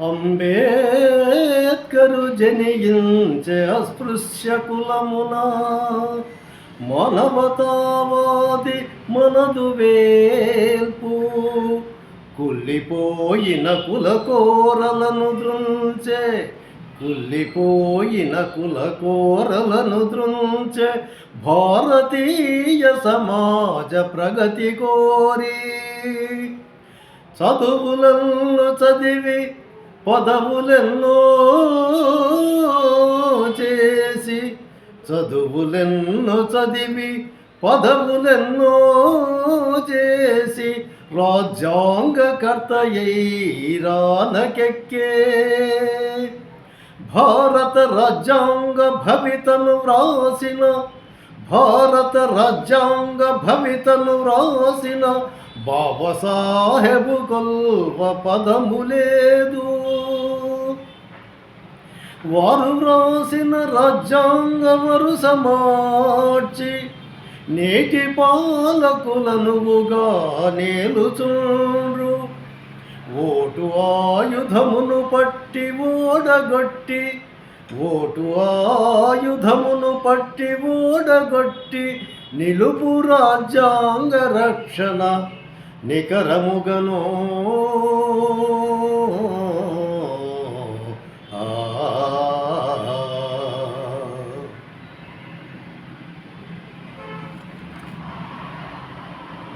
అంబేద్కరు జనియించే అస్పృశ్య కులమున మానవతావాది మనదు వేల్పు. కుళ్ళిపోయిన కుల కోరలను దృంచే కుళ్ళిపోయిన కుల కోరలను దృంచే భారతీయ సమాజ ప్రగతి కోరి. చదువులను చదివి పదవులెన్నో చేసి చదువులెన్నో చదివి పదవులెన్నో చేసి రాజ్యాంగకర్తయ్యి రానకెక్కే. భారత రాజ్యాంగ భవితను వ్రాసిన భారత రాజ్యాంగ భవితను వ్రాసిన బాబాసాహెబు కొల్వ పదము లేదు వారు వ్రాసిన రాజ్యాంగ వరుస మార్చి నేటి పాలకులనువుగా నేలుచుండ్రు. ఓటు ఆయుధమును పట్టి ఓడగొట్టి ఓటు ఆయుధమును పట్టి ఓడగొట్టి నిలుపు రాజ్యాంగ రక్షణ నికరముగను.